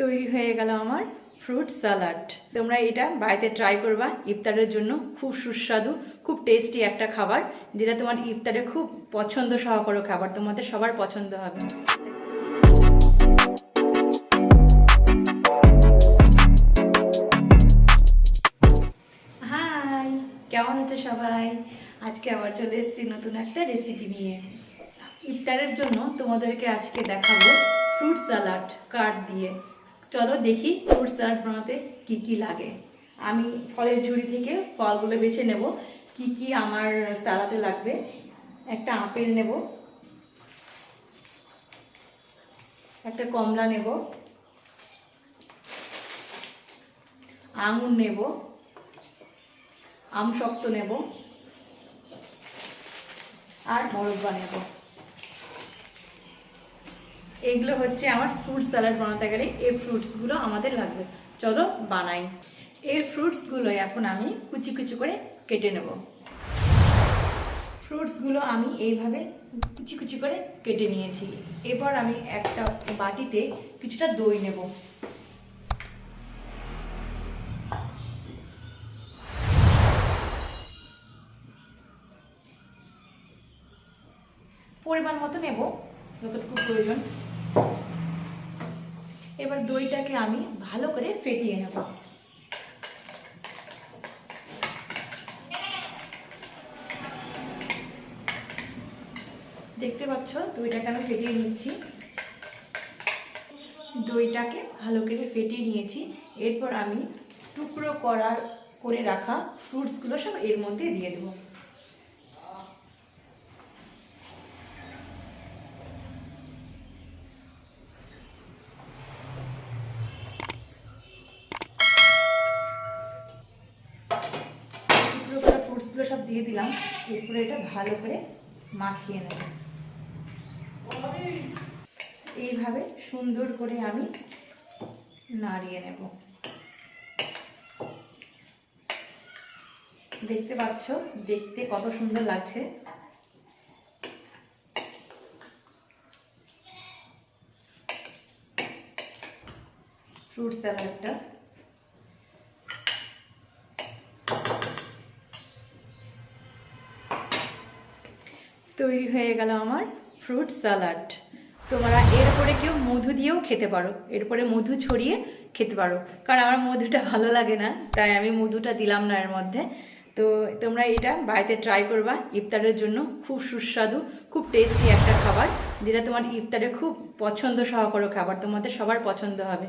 তৈরি হয়ে গেল আমার ফ্রুট স্যালাড তোমরা এটা বাড়িতে ট্রাই করবা, ইফতারের জন্য খুব সুস্বাদু, খুব টেস্টি একটা খাবার, যেটা তোমার ইফতারে খুব পছন্দ সহকার খাবার, তোমাদের সবার পছন্দ হবে। হাই কেমন আছে সবাই? আজকে আবার চলে এসেছি নতুন একটা রেসিপি নিয়ে। ইফতারের জন্য তোমাদেরকে আজকে দেখাবো ফ্রুট স্যালাড কাঠ দিয়ে। চলো দেখি ফ্রুট স্যালাড বানাতে কি কি লাগে। আমি ফলের ঝুড়ি থেকে ফলগুলো বেছে নেব, কি কি আমার স্যালাডে লাগবে। একটা আপেল নেব, একটা কমলা নেব, আঙুর নেব আম শক্ত নেব, আর মরব্বা নেব এগুলো হচ্ছে আমার ফ্রুট স্যালাড বানাতে গেলে এই ফ্রুটসগুলো আমাদের লাগবে। চলো বানাই। এই ফ্রুটসগুলো এখন আমি কুচি কুচি করে কেটে নেব। ফ্রুটসগুলো আমি এইভাবে কুচি কুচি করে কেটে নিয়েছি। এবার আমি একটা বাটিতে কিছুটা দই নেব। পরিমাণ মতো নেব, যতটুকু প্রয়োজন। এবার দইটাকে আমি ভালো করে ফেটিয়ে নেব। দেখতে পাচ্ছ, দইটাকে আমি ফেটিয়ে নিচ্ছি। দইটাকে ভালো করে ফেটিয়ে নিয়েছি। এরপর আমি টুকরো করার করে রাখা ফ্রুটসগুলো সব এর মধ্যে দিয়ে দেবো টুকরো করা সব দিয়ে দিলাম, এরপরে এটা ভালো করে মাখিয়ে নেব। এইভাবে সুন্দর করে আমি নাড়িয়ে নেব। দেখতে পাচ্ছ, দেখতে কত সুন্দর লাগছে। ফ্রুট স্যালাডটা। তৈরি হয়ে গেল আমার ফ্রুট স্যালাড তোমরা এরপরে কেউ মধু দিয়েও খেতে পারো এরপরে মধু ছড়িয়ে খেতে পারো। কারণ আমার মধুটা ভালো লাগে না, তাই আমি মধুটা দিলাম না এর মধ্যে। তো তোমরা এটা বাড়িতে ট্রাই করবা, ইফতারের জন্য খুব সুস্বাদু, খুব টেস্টি একটা খাবার, যেটা তোমার ইফতারে খুব পছন্দ সহকার খাবার, তোমাদের সবার পছন্দ হবে।